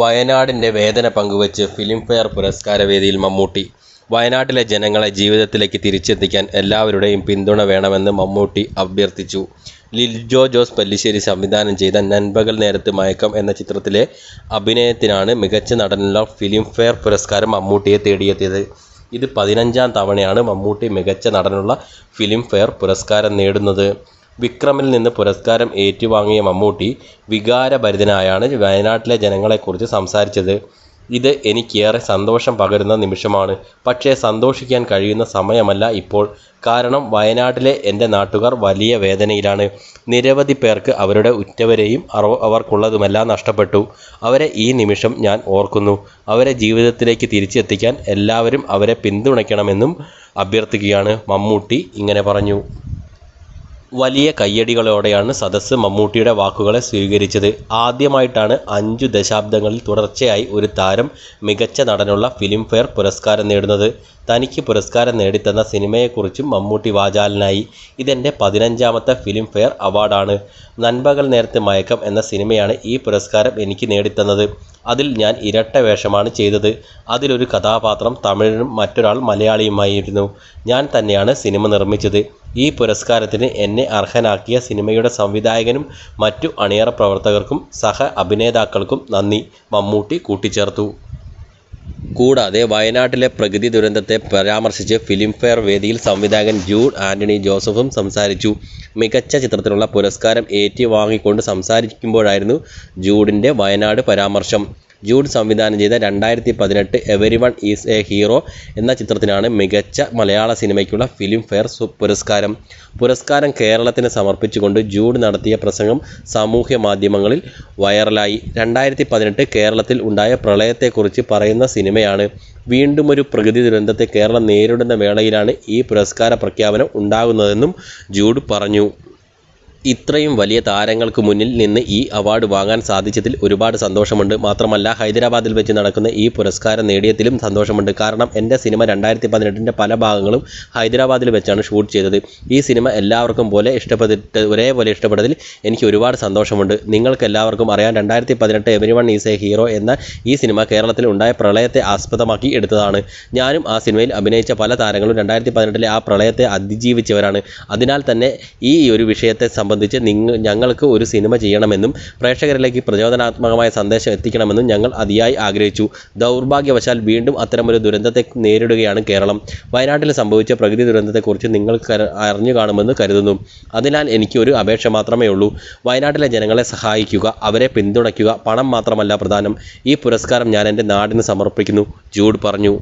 വയനാടിന്റെ വേദന പങ്കുവച്ച് ഫിലിംഫെയർ പുരസ്കാരവേദിയിൽ മമ്മൂട്ടി വയനാട്ടിലെ ജനങ്ങളെ ജീവിതത്തിലേക്ക് തിരിച്ചെത്തിക്കാൻ എല്ലാവരുടെയും പിന്തുണ വേണമെന്ന് മമ്മൂട്ടി അഭ്യർത്ഥിച്ചു. ലിജോ ജോസ് പല്ലിശ്ശേരി സംവിധാനം ചെയ്ത നൻപകൽ നേരത്ത് മയക്കം എന്ന ചിത്രത്തിലെ അഭിനയത്തിനാണ് മികച്ച നടനുള്ള ഫിലിംഫെയർ പുരസ്കാരം മമ്മൂട്ടിയെ തേടിയെത്തിയത്. ഇത് പതിനഞ്ചാം തവണയാണ് മമ്മൂട്ടി മികച്ച നടനുള്ള ഫിലിംഫെയർ പുരസ്കാരം നേടുന്നത്. വിക്രമിൽ നിന്ന് പുരസ്കാരം ഏറ്റുവാങ്ങിയ മമ്മൂട്ടി വികാരഭരിതനായാണ് വയനാട്ടിലെ ജനങ്ങളെക്കുറിച്ച് സംസാരിച്ചത്. ഇത് എനിക്കേറെ സന്തോഷം പകരുന്ന നിമിഷമാണ്. പക്ഷേ സന്തോഷിക്കാൻ കഴിയുന്ന സമയമല്ല ഇപ്പോൾ. കാരണം വയനാട്ടിലെ എന്റെ നാട്ടുകാർ വലിയ വേദനയിലാണ്. നിരവധി പേർക്ക് അവരുടെ ഉറ്റവരെയും അവർക്കുള്ളതുമെല്ലാം നഷ്ടപ്പെട്ടു. അവരെ ഈ നിമിഷം ഞാൻ ഓർക്കുന്നു. അവരെ ജീവിതത്തിലേക്ക് തിരിച്ചെത്തിക്കാൻ എല്ലാവരും അവരെ പിന്തുണയ്ക്കണമെന്നും അഭ്യർത്ഥിക്കുകയാണ് മമ്മൂട്ടി ഇങ്ങനെ പറഞ്ഞു. വലിയ കയ്യടികളോടെയാണ് സദസ്സ് മമ്മൂട്ടിയുടെ വാക്കുകളെ സ്വീകരിച്ചത്. ആദ്യമായിട്ടാണ് അഞ്ചു ദശാബ്ദങ്ങളിൽ തുടർച്ചയായി ഒരു താരം മികച്ച നടനുള്ള ഫിലിംഫെയർ പുരസ്കാരം നേടുന്നത്. തനിക്ക് പുരസ്കാരം നേടിത്തന്ന സിനിമയെക്കുറിച്ചും മമ്മൂട്ടി വാചാലനായി. ഇതെന്റെ പതിനഞ്ചാമത്തെ ഫിലിംഫെയർ അവാർഡാണ്. നൻപകൽ നേരത്തെ മയക്കം എന്ന സിനിമയാണ് ഈ പുരസ്കാരം എനിക്ക് നേടിത്തന്നത്. അതിൽ ഞാൻ ഇരട്ട വേഷമാണ് ചെയ്തത്. അതിലൊരു കഥാപാത്രം തമിഴനും മറ്റൊരാൾ മലയാളിയുമായിരുന്നു. ഞാൻ തന്നെയാണ് സിനിമ നിർമ്മിച്ചത്. ഈ പുരസ്കാരത്തിന് എന്നെ അർഹനാക്കിയ സിനിമയുടെ സംവിധായകനും മറ്റു അണിയറ പ്രവർത്തകർക്കും സഹ അഭിനേതാക്കൾക്കും നന്ദി മമ്മൂട്ടി കൂട്ടിച്ചേർത്തു. കൂടാതെ വയനാട്ടിലെ പ്രകൃതി ദുരന്തത്തെ പരാമർശിച്ച് ഫിലിംഫെയർ വേദിയിൽ സംവിധായകൻ ജൂഡ് ആന്റണി ജോസഫും സംസാരിച്ചു. മികച്ച ചിത്രത്തിനുള്ള പുരസ്കാരം ഏറ്റുവാങ്ങിക്കൊണ്ട് സംസാരിക്കുമ്പോഴായിരുന്നു ജൂഡിന്റെ വയനാട് പരാമർശം. ജൂഡ് സംവിധാനം ചെയ്ത രണ്ടായിരത്തി പതിനെട്ട് everyone is a hero എന്ന ചിത്രത്തിനാണ് മികച്ച മലയാള സിനിമയ്ക്കുള്ള ഫിലിം ഫെയർ പുരസ്കാരം. പുരസ്കാരം കേരളത്തിന് സമർപ്പിച്ചുകൊണ്ട് ജൂഡ് നടത്തിയ പ്രസംഗം സാമൂഹ്യ മാധ്യമങ്ങളിൽ വൈറലായി. രണ്ടായിരത്തി പതിനെട്ട് കേരളത്തിൽ ഉണ്ടായ പ്രളയത്തെക്കുറിച്ച് പറയുന്ന സിനിമയാണ്. വീണ്ടും ഒരു പ്രകൃതി ദുരന്തത്തെ കേരളം നേരിടുന്ന വേളയിലാണ് ഈ പുരസ്കാര പ്രഖ്യാപനം ഉണ്ടാകുന്നതെന്നും ജൂഡ് പറഞ്ഞു. ഇത്രയും വലിയ താരങ്ങൾക്ക് മുന്നിൽ നിന്ന് ഈ അവാർഡ് വാങ്ങാൻ സാധിച്ചതിൽ ഒരുപാട് സന്തോഷമുണ്ട്. മാത്രമല്ല ഹൈദരാബാദിൽ വെച്ച് നടക്കുന്ന ഈ പുരസ്കാരം നേടിയതിലും സന്തോഷമുണ്ട്. കാരണം എന്റെ സിനിമ രണ്ടായിരത്തി പതിനെട്ടിന്റെ പല ഭാഗങ്ങളും ഹൈദരാബാദിൽ വെച്ചാണ് ഷൂട്ട് ചെയ്തത്. ഈ സിനിമ എല്ലാവർക്കും ഒരേപോലെ ഇഷ്ടപ്പെട്ടതിൽ എനിക്ക് ഒരുപാട് സന്തോഷമുണ്ട്. നിങ്ങൾക്ക് എല്ലാവർക്കും അറിയാം രണ്ടായിരത്തി പതിനെട്ട് everyone is a hero എന്ന ഈ സിനിമ കേരളത്തിൽ ഉണ്ടായ പ്രളയത്തെ ആസ്പദമാക്കി എടുത്തതാണ്. ഞാനും ആ സിനിമയിൽ അഭിനയിച്ച പല താരങ്ങളും രണ്ടായിരത്തി പതിനെട്ടിലെ ആ പ്രളയത്തെ അതിജീവിച്ചവരാണ്. അതിനാൽ തന്നെ ഈ ഒരു വിഷയത്തെ സംബന്ധിച്ച് നിങ്ങൾ ഞങ്ങൾക്ക് ഒരു സിനിമ ചെയ്യണമെന്നും പ്രേക്ഷകരിലേക്ക് പ്രചോദനാത്മകമായ സന്ദേശം എത്തിക്കണമെന്നും ഞങ്ങൾ അതിയായി ആഗ്രഹിച്ചു. ദൗർഭാഗ്യവശാൽ വീണ്ടും അത്തരമൊരു ദുരന്തത്തെ നേരിടുകയാണ് കേരളം. വയനാട്ടിൽ സംഭവിച്ച പ്രകൃതി ദുരന്തത്തെക്കുറിച്ച് നിങ്ങൾ അറിഞ്ഞു കാണുമെന്ന് കരുതുന്നു. അതിനാൽ എനിക്ക് ഒരു മാത്രമേ ഉള്ളൂ വയനാട്ടിലെ ജനങ്ങളെ സഹായിക്കുക. അവരെ പിന്തുണയ്ക്കുക. പണം മാത്രമല്ല പ്രധാനം. ഈ പുരസ്കാരം ഞാൻ എന്റെ നാടിന് സമർപ്പിക്കുന്നു. ജൂഡ് പറഞ്ഞു.